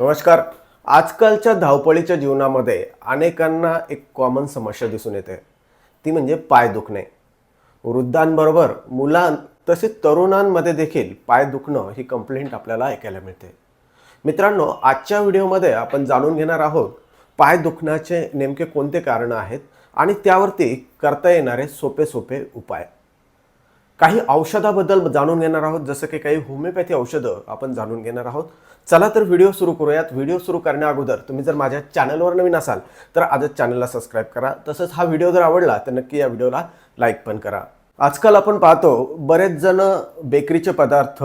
नमस्कार. आजकालच्या धावपळीच्या जीवनामध्ये अनेकांना एक कॉमन समस्या दिसून येते. ती म्हणजे पाय दुखणे. वृद्धांबरोबर मुलां तसेच तरुणांमध्ये देखील पाय दुखणं ही कंप्लेंट आपल्याला ऐकायला मिळते. मित्रांनो आजच्या व्हिडिओमध्ये आपण जाणून घेणार आहोत पाय दुखण्याचे नेमके कोणते कारणं आहेत आणि त्यावरती करता येणारे सोपे सोपे उपाय. काही औषधाबद्दल जाणून घेणार आहोत जसं की काही होमिओपॅथी औषधं आपण जाणून घेणार आहोत. चला तर व्हिडिओ सुरू करूयात. व्हिडिओ सुरू करण्या अगोदर तुम्ही जर माझ्या चॅनलवर नवीन असाल तर आजच चॅनलला सबस्क्राईब करा. तसंच हा व्हिडिओ जर आवडला तर नक्की या व्हिडिओला लाईक पण करा. आजकाल आपण पाहतो बरेच जण बेकरीचे पदार्थ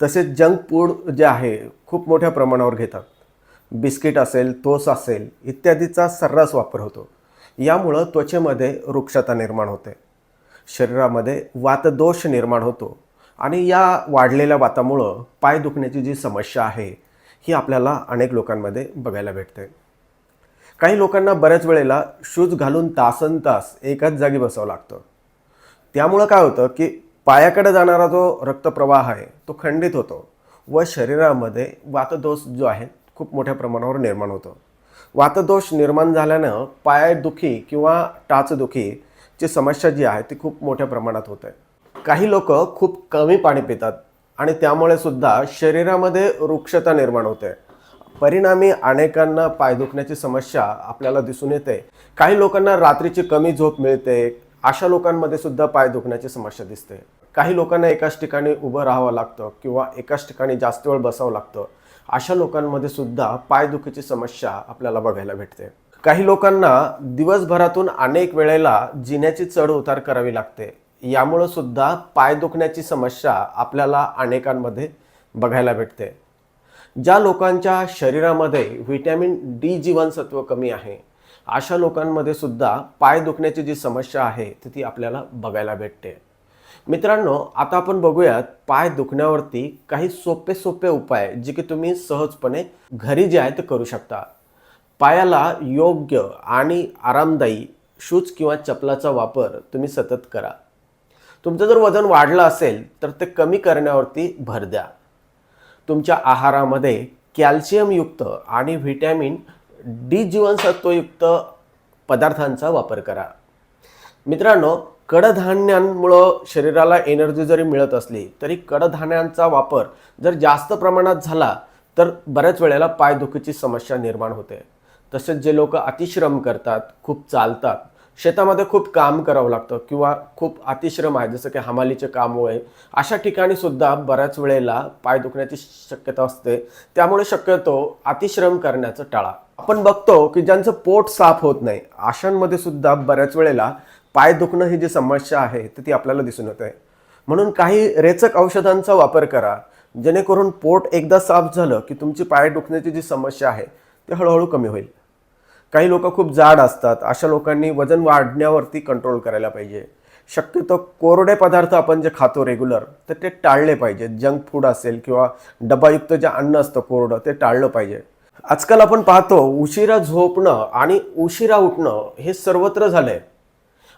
तसेच जंक फूड जे आहे खूप मोठ्या प्रमाणावर घेतात. बिस्किट असेल तोस असेल इत्यादीचा सर्रास वापर होतो. यामुळं त्वचेमध्ये वृक्षता निर्माण होते. शरीरामध्ये वातदोष निर्माण होतो आणि या वाढलेल्या वातामुळं पाय दुखण्याची जी समस्या आहे ही आपल्याला अनेक लोकांमध्ये बघायला भेटते. काही लोकांना बऱ्याच वेळेला शूज घालून तासन तास एकाच जागी बसावं लागतं. त्यामुळं काय होतं की पायाकडे जाणारा जो रक्तप्रवाह आहे तो खंडित होतो व शरीरामध्ये वातदोष जो आहे खूप मोठ्या प्रमाणावर निर्माण होतो. वातदोष निर्माण झाल्यानं पायदुखी किंवा ची समस्या जी आहे ती खूप मोठ्या प्रमाणात होते काही लोक खूप कमी पाणी पितात आणि त्यामुळे सुद्धा शरीरामध्ये वृक्षता निर्माण होते. परिणामी अनेकांना पाय दुखण्याची समस्या आपल्याला दिसून येते. काही लोकांना रात्रीची कमी झोप मिळते. अशा लोकांमध्ये सुद्धा पाय दुखण्याची समस्या दिसते. काही लोकांना एकाच ठिकाणी उभं राहावं लागतं किंवा एकाच ठिकाणी जास्त वेळ बसावं लागतं. अशा लोकांमध्ये सुद्धा पायदुखीची समस्या आपल्याला बघायला भेटते. काही लोकांना दिवसभरातून अनेक वेळेला जिन्याची चढ उतार करावी लागते. यामुळं सुद्धा पाय दुखण्याची समस्या आपल्याला अनेकांमध्ये बघायला भेटते. ज्या लोकांच्या शरीरामध्ये व्हिटॅमिन डी जीवनसत्व कमी आहे अशा लोकांमध्ये सुद्धा पाय दुखण्याची जी समस्या आहे ती ती आपल्याला बघायला भेटते. मित्रांनो आता आपण बघूयात पाय दुखण्यावरती काही सोपे सोपे उपाय जे की तुम्ही सहजपणे घरी जे आहे ते करू शकता. पायाला योग्य आणि आरामदायी शूज किंवा चपलाचा वापर तुम्ही सतत करा. तुमचं जर वजन वाढलं असेल तर ते कमी करण्यावरती भर द्या. तुमच्या आहारामध्ये कॅल्शियमयुक्त आणि व्हिटॅमिन डी जीवनसत्वयुक्त पदार्थांचा वापर करा. मित्रांनो कडधान्यांमुळं शरीराला एनर्जी जरी मिळत असली तरी कडधान्यांचा वापर जर जास्त प्रमाणात झाला तर बऱ्याच वेळेला पायदुखीची समस्या निर्माण होते. तसेच जे लोक अतिश्रम करतात खूप चालतात शेतामध्ये खूप काम करावं लागतं किंवा खूप अतिश्रम आहे जसं की हमालीचे काम आहे अशा ठिकाणी सुद्धा बऱ्याच वेळेला पाय दुखण्याची शक्यता असते. त्यामुळे शक्यतो अतिश्रम करण्याचं टाळा. आपण बघतो की ज्यांचं पोट साफ होत नाही अशांमध्ये सुद्धा बऱ्याच वेळेला पाय दुखणं ही जी समस्या आहे तर ती आपल्याला दिसून येते. म्हणून काही रेचक औषधांचा वापर करा जेणेकरून पोट एकदा साफ झालं की तुमची पाय दुखण्याची जी समस्या आहे ती हळूहळू कमी होईल. काही लोक खूप जाड असतात. अशा लोकांनी वजन वाढण्यावरती कंट्रोल करायला पाहिजे. शक्यतो कोरडे पदार्थ आपण जे खातो रेग्युलर तर ते टाळले पाहिजे. जंक फूड असेल किंवा डबायुक्त जे अन्न असतं कोरडं ते टाळलं पाहिजे. आजकाल आपण पाहतो उशिरा झोपणं आणि उशिरा उठणं हे सर्वत्र झालंय.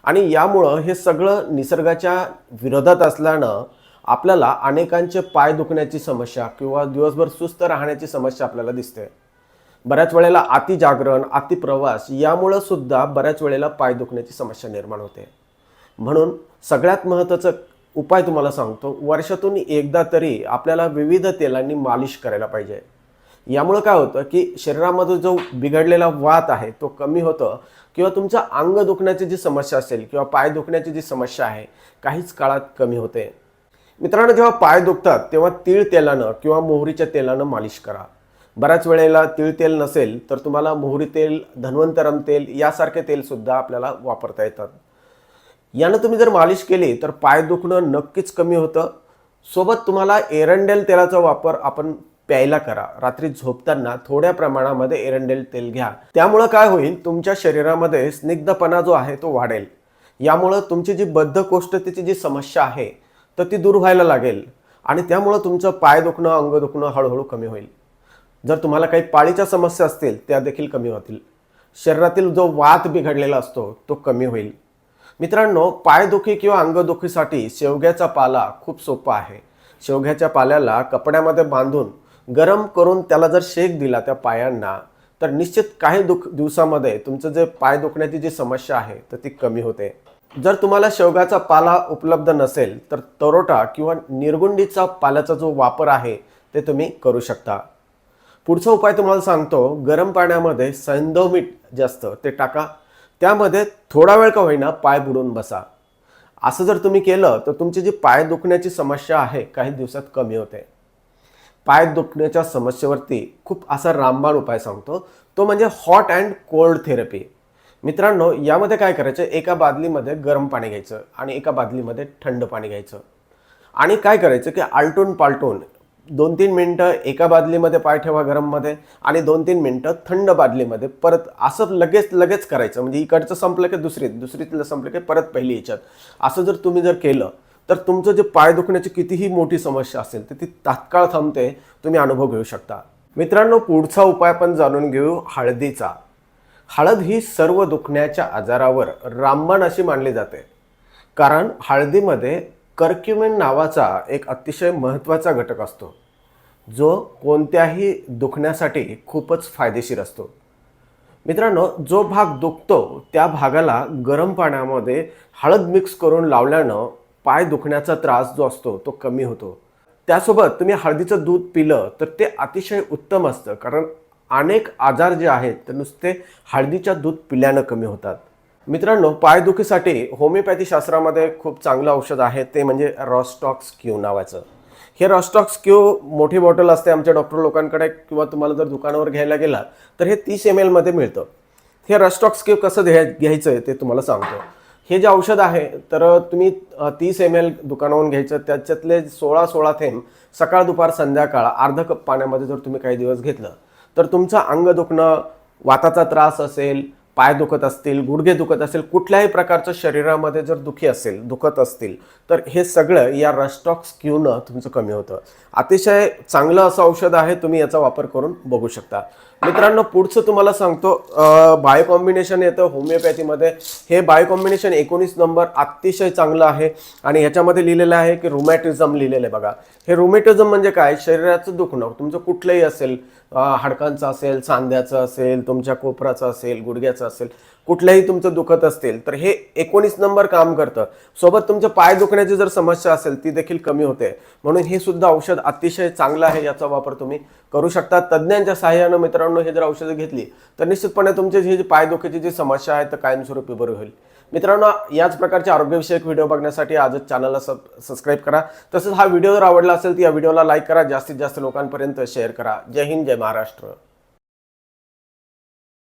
आणि यामुळं हे सगळं निसर्गाच्या विरोधात असल्यानं आपल्याला अनेकांचे पाय दुखण्याची समस्या किंवा दिवसभर सुस्त राहण्याची समस्या आपल्याला दिसते. बऱ्याच वेळेला अतिजागरण अतिप्रवास यामुळं सुद्धा बऱ्याच वेळेला पाय दुखण्याची समस्या निर्माण होते. म्हणून सगळ्यात महत्त्वाचं उपाय तुम्हाला सांगतो वर्षातून एकदा तरी आपल्याला विविध तेलांनी मालिश करायला पाहिजे. यामुळं काय होतं की शरीरामध्ये जो बिघडलेला वात आहे तो कमी होतं किंवा तुमच्या अंग दुखण्याची जी समस्या असेल किंवा पाय दुखण्याची जी समस्या आहे काहीच काळात कमी होते. मित्रांनो जेव्हा पाय दुखतात तेव्हा तीळ तेलानं किंवा मोहरीच्या तेलानं मालिश करा. बऱ्याच वेळेला तिळ तेल नसेल तर तुम्हाला मोहरी तेल धन्वंतरम तेल यासारखे तेलसुद्धा आपल्याला वापरता येतात. यानं तुम्ही जर मालिश केली तर पाय दुखणं नक्कीच कमी होतं. सोबत तुम्हाला एरंडेल तेलाचा वापर आपण प्यायला करा. रात्री झोपताना थोड्या प्रमाणामध्ये एरंडेल तेल घ्या. त्यामुळं काय होईल तुमच्या शरीरामध्ये स्निग्धपणा जो आहे तो वाढेल. यामुळं तुमची जी बद्धकोष्ठतेची जी समस्या आहे तर ती दूर व्हायला लागेल. आणि त्यामुळं तुमचं पाय दुखणं अंग दुखणं हळूहळू कमी होईल. जर तुम्हाला काही पाळीच्या समस्या असतील त्या देखील कमी होतील. शरीरातील जो वात बिघडलेला असतो तो कमी होईल. मित्रांनो पायदुखी किंवा अंगदुखीसाठी शेवग्याचा पाला खूप सोपा आहे. शेवग्याच्या पाल्याला कपड्यामध्ये बांधून गरम करून त्याला जर शेक दिला त्या पायांना तर निश्चित काही दुख दिवसामध्ये तुमचं जे पाय दुखण्याची जी समस्या आहे तर ती कमी होते. जर तुम्हाला शेवगाचा पाला उपलब्ध नसेल तर तरोटा किंवा निरगुंडीचा पाल्याचा जो वापर आहे ते तुम्ही करू शकता. पुढचा उपाय तुम्हाला सांगतो गरम पाण्यामध्ये सैंधव मीठ जे असतं ते टाका. त्यामध्ये थोडा वेळ का होईना पाय बुडून बसा. असं जर तुम्ही केलं तर तुमची जी पाय दुखण्याची समस्या आहे काही दिवसात कमी होते. पाय दुखण्याच्या समस्येवरती खूप असा रामबाण उपाय सांगतो तो म्हणजे हॉट अँड कोल्ड थेरपी. मित्रांनो यामध्ये काय करायचं एका बादलीमध्ये गरम पाणी घ्यायचं आणि एका बादलीमध्ये थंड पाणी घ्यायचं. आणि काय करायचं की आलटून पालटून दोन तीन मिनटं एका बादलीमध्ये पाय ठेवा गरममध्ये आणि दोन तीन मिनटं थंड बादलीमध्ये परत असं लगेच लगेच करायचं. म्हणजे इकडचं संपलं की दुसरीत दुसरीतलं संपलं की परत पहिली याच्यात. असं जर तुम्ही जर केलं तर तुमचं जे पाय दुखण्याची कितीही मोठी समस्या असेल तर ती तात्काळ थांबते. तुम्ही अनुभव घेऊ शकता. मित्रांनो पुढचा उपाय आपण जाणून घेऊ हळदीचा. हळद ही सर्व दुखण्याच्या आजारावर रामबाण अशी मानली जाते. कारण हळदीमध्ये कर्क्युमेन नावाचा एक अतिशय महत्त्वाचा घटक असतो. जो कोणत्याही दुखण्यासाठी खूपच फायदेशीर असतो. मित्रांनो जो भाग दुखतो त्या भागाला गरम पाण्यामध्ये हळद मिक्स करून लावल्यानं पाय दुखण्याचा त्रास जो असतो तो कमी होतो. त्यासोबत तुम्ही हळदीचं दूध पिलं तर ते अतिशय उत्तम असतं. कारण अनेक आजार जे आहेत ते नुसते हळदीच्या दूध पिल्यानं कमी होतात. मित्रांनो पायदुखीसाठी होमिओपॅथी शास्त्रामध्ये खूप चांगलं औषध आहे ते म्हणजे रॉस्टॉक्स क्यू नावाचं. हे रॉस्टॉक्स क्यू मोठी बॉटल असते आमच्या डॉक्टर लोकांकडे किंवा तुम्हाला जर दुकानावर घ्यायला गेला तर हे तीस एम एलमध्ये मिळतं. हे रॉस्टॉक्स क्यू कसं घ्याय घ्यायचं आहे ते तुम्हाला सांगतो. हे जे औषध आहे तर तुम्ही तीस एम एल दुकानावरून घ्यायचं त्याच्यातले सोळा सोळा थेंब सकाळ दुपार संध्याकाळ अर्धा कप पाण्यामध्ये जर तुम्ही काही दिवस घेतलं तर तुमचं अंग दुखणं वाताचा त्रास असेल पाय दुखत असतील गुडघे दुखत असेल कुठल्याही प्रकारचं शरीरामध्ये जर दुखी असेल दुखत असतील तर हे सगळं या रस्टॉक्स क्यूनं तुमचं कमी होतं. अतिशय चांगलं असं औषध आहे तुम्ही याचा वापर करून बघू शकता. मित्रांनो पुढचं तुम्हाला सांगतो बायो कॉम्बिनेशन येतं होमिओपॅथीमध्ये. हे बायो कॉम्बिनेशन एकोणीस नंबर अतिशय चांगलं आहे आणि ह्याच्यामध्ये लिहिलेलं आहे की रुमॅटिझम लिहिलेलं आहे बघा. हे रुमॅटिझम म्हणजे काय? शरीराचं दुखणं. तुमचं कुठलंही असेल हाडकांचं असेल सांध्याचं असेल तुमच्या कोपराचं असेल गुडघ्याचं असेल कुठल्याही तुमचं दुखत असतील तर हे एकोणीस नंबर काम करतं. सोबत तुमच्या पाय दुखण्याची जर समस्या असेल ती देखील कमी होते. म्हणून हे सुद्धा औषध अतिशय चांगलं आहे याचा वापर तुम्ही करू शकता. तज्ज्ञांच्या सहाय्यानं मित्रांनो हे जर औषधं घेतली तर निश्चितपणे तुमची जे जी जी समस्या आहे तर कायमस्वरूपी बरं होईल. मित्रांनो याच प्रकारचे आरोग्यविषयक व्हिडिओ बघण्यासाठी आजच चॅनलला सब सबस्क्राईब करा. तसंच हा व्हिडिओ जर आवडला असेल तर या व्हिडिओला लाईक करा. जास्तीत जास्त लोकांपर्यंत शेअर करा. जय हिंद जय महाराष्ट्र.